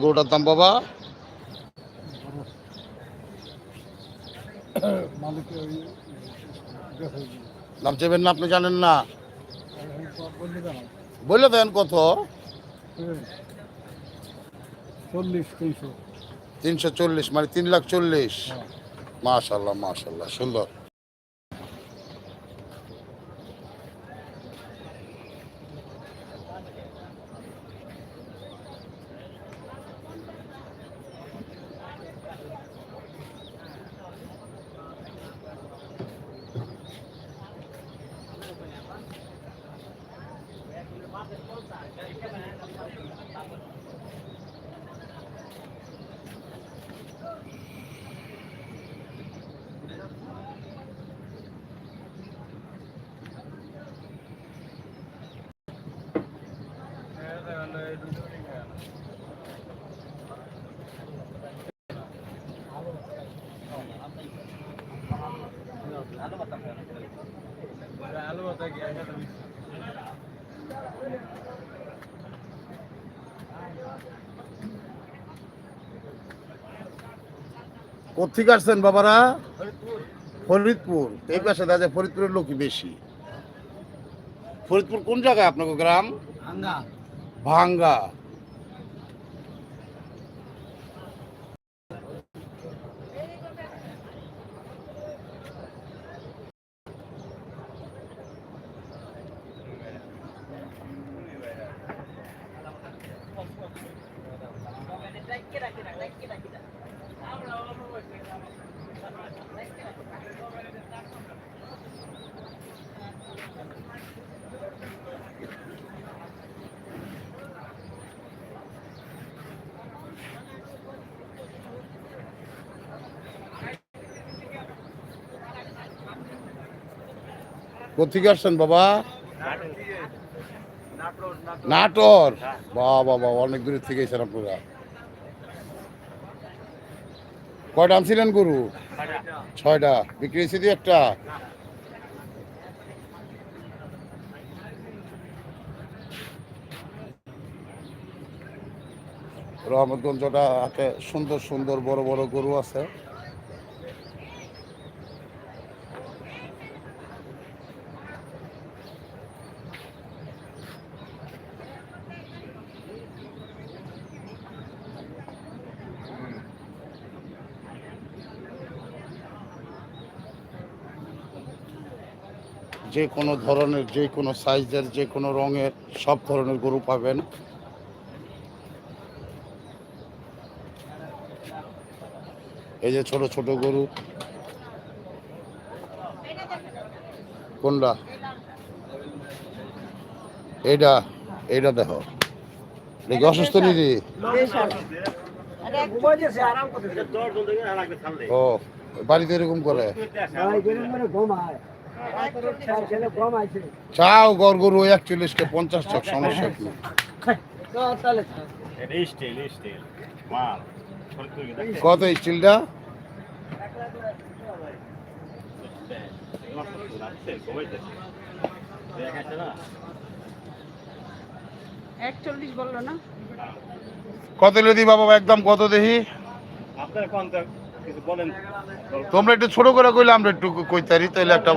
গরুটার দাম বাবা? দাম চেবেন না আপনি জানেন না। বললি দেন কত? চল্লিশ তিনশো তিনশো চল্লিশ মানে তিন লাখ চল্লিশ। হ্যাঁ। মাশাল্লাহ মাশাল্লাহ সুন্দর। কোথেকে আসছেন বাবারা? ফরিদপুর। এই পাশে দাদা ফরিদপুরের লোকই বেশি। ফরিদপুর কোন জায়গায় আপনাকে গ্রাম? ভাঙ্গা। কোথেকে আসছেন বাবা? নাটোর। বাবা বাবা, অনেক দূরের থেকে এসেছেন আপনারা। কয়টা আনছিলেন গরু? ছয়টা। বিক্রি হয়েছে দিয়ে একটা? রহমতগঞ্জটা হাতে সুন্দর সুন্দর, বড় বড় গরু আছে। যে কোনো ধরনের, যে কোনো সাইজের, যে কোনো রঙের সব ধরনের গরু পাবেন। এই যে ছোট ছোট গরু। কোনটা? এইটা এইটা দেখো। দেখি অসুস্থ নিদি ও, বাড়িতে এরকম করে? চাও গড় গরু একচল্লিশকে পঞ্চাশ চক সমস্যা কি? স্টিল স্টিল কত স্টিলটা কত লেদি বাবা একদম কত দেখি আপনার তোমরা একটু ছোট করে কইলে আমরা একটু কইতারি তাইলে একটা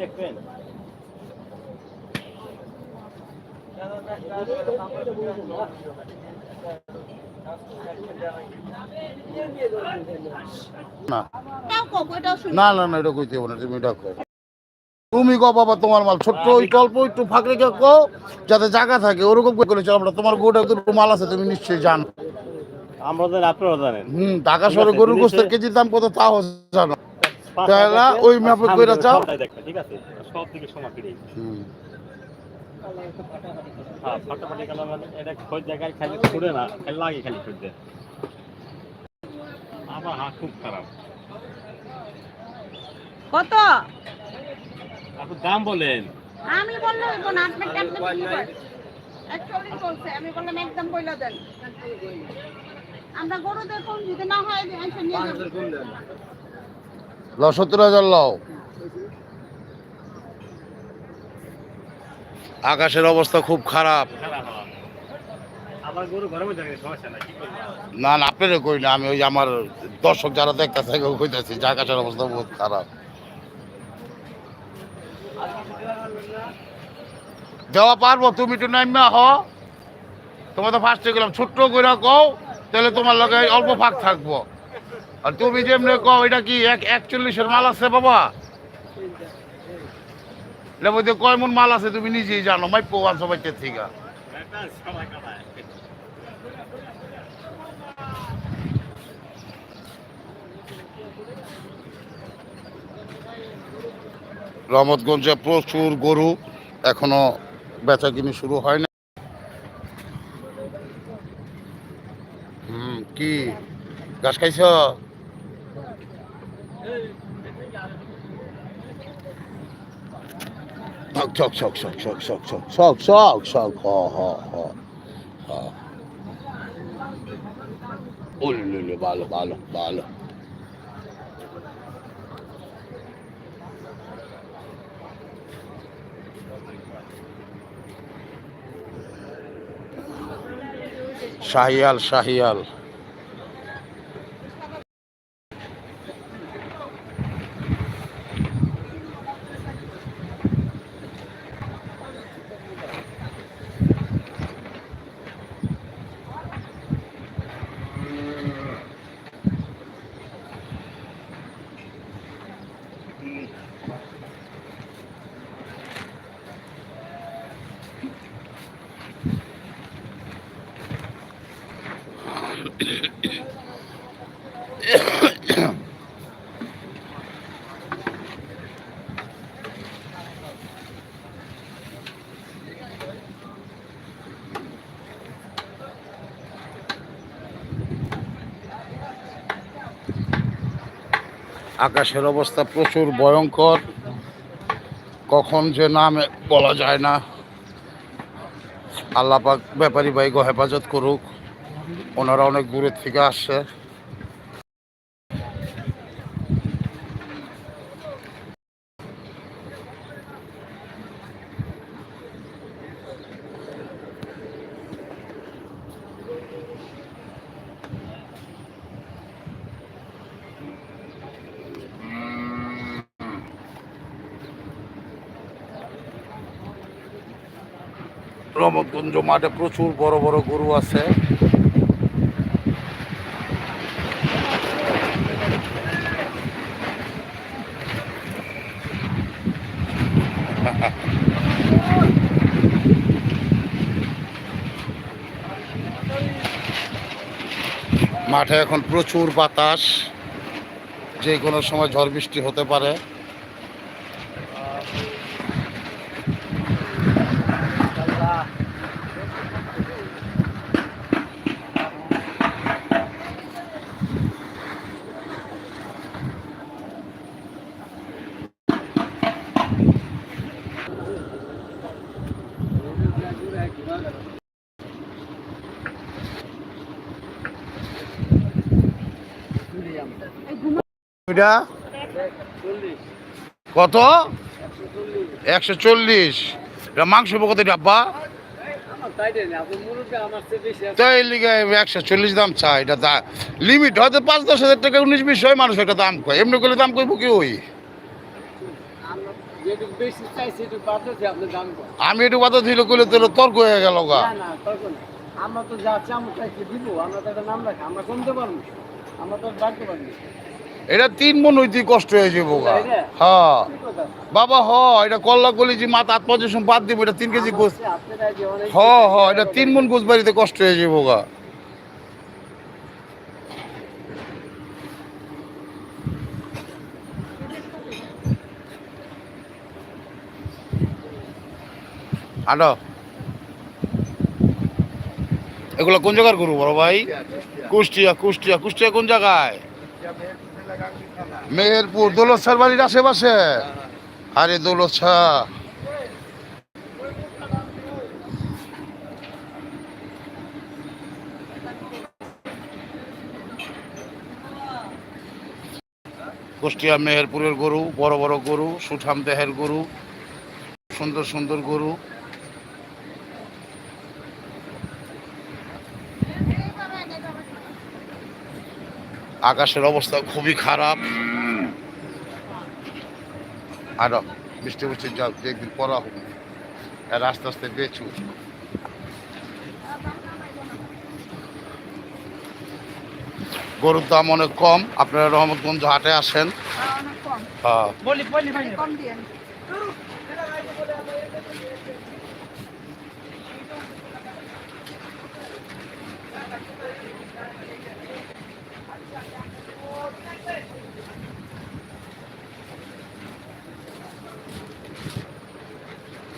দেখবেন। না না না এটা কইতে হবে না তুমি এটা তুমি কো বাবা তোমার মাল ছোট্ট ওই অল্প একটু ফাঁক রেখে কো যাতে জায়গা থাকে ওরকম করে চলো আমরা। তোমার গোটা দুটো মাল আছে তুমি নিশ্চয়ই জানো। জানি আপনারা জানেন। হুম ঢাকা শহরে গরুর গোস্তের কেজির দাম কত তাও জানো। তাহলে ওই মাপে কইরা চাও ঠিক আছে? সব দিকে হুম। হ্যাঁ ফাটাফাটি গেল মানে এটা খোঁজ জায়গায় খালি ছুড়ে না খালি লাগে খালি খুঁজতে। আমার হাত খুব খারাপ। কত? আপনি দাম বলেন। আমি বললাম আপনি বলছে আমি বললাম একদম কইলা দেন। আমরা গরু দেখুন যদি না হয় এসে নিয়ে যাব। লও সত্তর হাজার লও। আকাশের অবস্থা খুব খারাপ। না না আপনারও কই না আমি ওই আমার দর্শক যারা দেখতে থাকে কইতেছি যে আকাশের অবস্থা বহুত খারাপ। দেওয়া পারব তুমি একটু নাইমা হ তোমার তো ফার্স্টে গেলাম ছোট্ট করে কও তাহলে তোমার লগে অল্প ফাঁক থাকব। আর তুমি যেমনি কও এটা কি এক একচল্লিশের মাল আছে বাবা? এটার মধ্যে কয় মন মাল আছে তুমি নিজেই জানো, মাই পোয়ান সবাই থেকে। একটা সময় রহমতগঞ্জে প্রচুর গরু এখনও বেচা কিনি শুরু হয় না। হুম, কি? ঘাস খাইছ? ছক ছক ছক ছক ছক ছক ছক ছক ছক হ হ হ হ ওলে ভালো ভালো ভালো শাহিয়াল শাহিয়াল আকাশের অবস্থা প্রচুর ভয়ঙ্কর। কখন যে নামে বলা যায় না। আল্লাপাক ব্যাপারী ভাইগো হেফাজত করুক। ওনারা অনেক দূরের থেকে আসছে। রমতগঞ্জ মাঠে প্রচুর বড় বড় গরু আছে। মাঠে এখন প্রচুর বাতাস, যে কোনো সময় ঝড় বৃষ্টি হতে পারে। এটা কত? একশো চল্লিশ। এটা মাংস কত ডাব্বা একশো চল্লিশ দাম চাই, এটা দা লিমিট হয়তো পাঁচ, দশ হাজার টাকা, উনিশ, বিশ হয় মানুষ একটা দাম কয়। এমনি করলে দাম করব কি ওই? আমি একটু কথা দিল করলে তোর তর্ক হয়ে গেল গা। আমরা তো যা চামচ দিব, আমরা তো একটা নাম রাখি, আমরা কমতে পারব আমরা তো বাড়তে পারব এটা তিন মন হইতে কষ্ট হয়ে যাব গা। হ্যাঁ। বাবা, হ, এটা কল্লা যে মাথা আট পজিশন বাদ দিব, এটা তিন কেজি গোস। হ হ, এটা তিন মন গোস বাড়িতে কষ্ট হয়ে যাব গা। এগুলো কোন জায়গার গরু বড় ভাই? কুষ্টিয়া কুষ্টিয়া কুষ্টিয়া কোন জায়গায়? মেহেরপুর দৌলতশাহ বাড়ির আশেপাশে? আরে দৌলতশাহ কুষ্টিয়া মেহেরপুরের গরু, বড় বড় গরু, সুঠাম দেহের গরু, সুন্দর সুন্দর গরু। আকাশের অবস্থা খুবই খারাপ। আর বৃষ্টি বৃষ্টি যাও একদিন পড়া হোক আর আস্তে আস্তে বেচু গরুর দাম অনেক কম। আপনারা রহমতগঞ্জ হাটে আসেন। হ্যাঁ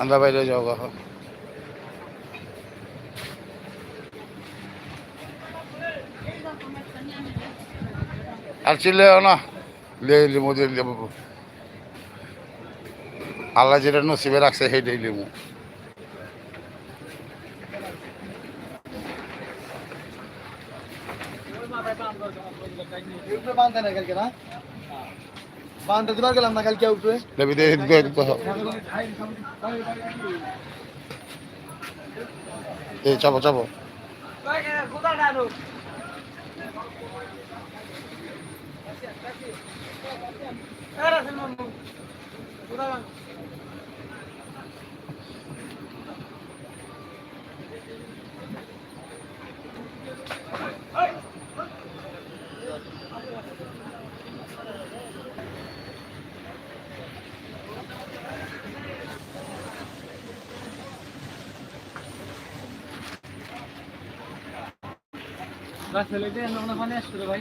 আন্দা বাইরে যাও গা আর চিল্লেও না লে লিমু দিয়ে লেবু আল্লাহ যেটা নসিবে রাখছে সেইটাই লিমু উপরে বাঁধতে না কালকে না বাঁধতে দিবার গেলাম না কালকে দিয়ে দিতে হবে। এই চাপো চাপো। ছেলেকে আসছিল ভাই?